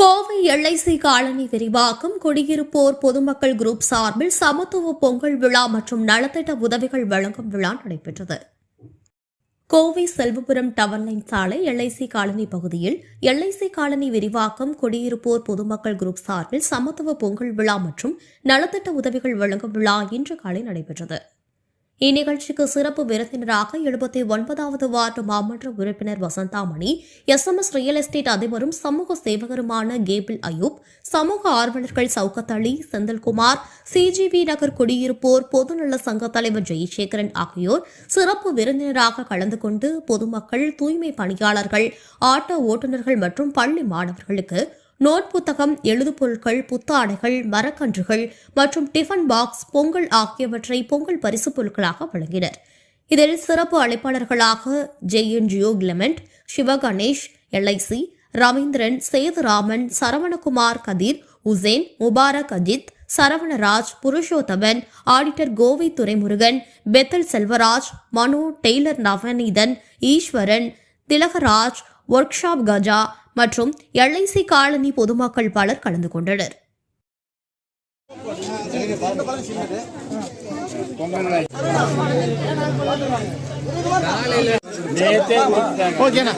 Kovai LIC colony விரிவாக்கம் குடியிருப்போர் பொதுமக்கள் குரூப் சார்பில் சமத்துவ பொங்கல் விழா மற்றும் நலத்திட்ட உதவிகள் வழங்கும் விழா நடைபெற்றது. கோவை செல்வபுரம் டவர் லைன் சாலை எல்ஐசி காலனி பகுதியில் எல்ஐசி காலனி விரிவாக்கம் குடியிருப்போர் பொதுமக்கள் குரூப் சார்பில் சமத்துவ பொங்கல் விழா மற்றும் நலத்திட்ட உதவிகள் வழங்கும் விழா இன்று காலை நடைபெற்றது. இந்நிகழ்ச்சிக்கு சிறப்பு விருந்தினராக எழுபத்தி ஒன்பதாவது வார்டு மாமன்ற உறுப்பினர் வசந்தாமணி எஸ்எம்எஸ் ரியல் எஸ்டேட் அதிபரும் சமூக சேவகருமான கேபிள் அயூப் சமூக ஆர்வலர்கள் சவுகத் அலி செந்தில்குமார் சிஜிவி நகர் குடியிருப்போர் பொதுநல சங்க தலைவர் ஜெயசேகரன் ஆகியோர் சிறப்பு விருந்தினராக கலந்து கொண்டு பொதுமக்கள் தூய்மை பணியாளர்கள் ஆட்டோ ஓட்டுநர்கள் மற்றும் பள்ளி மாணவர்களுக்கு நோட் புத்தகம் எழுதுபொருட்கள் புத்தாடைகள் மரக்கன்றுகள் மற்றும் டிஃபன் பாக்ஸ் பொங்கல் ஆகியவற்றை பொங்கல் பரிசுப் பொருட்களாக வழங்கினர். இதில் சிறப்பு அழைப்பாளர்களாக JNGO Clement Sivaganesh LIC Ravindran Sethuraman Saravanakumar Kathir Hussain Mubarak Ajith Saravanaraj Purushothaman auditor Kovai Duraimurugan Bethel Selvaraj Manu tailor Navaneethan Eswaran Thilagaraj workshop Gaja மற்றும் எல்ஐசி காலனி பொதுமக்கள் பலர் கலந்து கொண்டனர். ஓகேண்ணா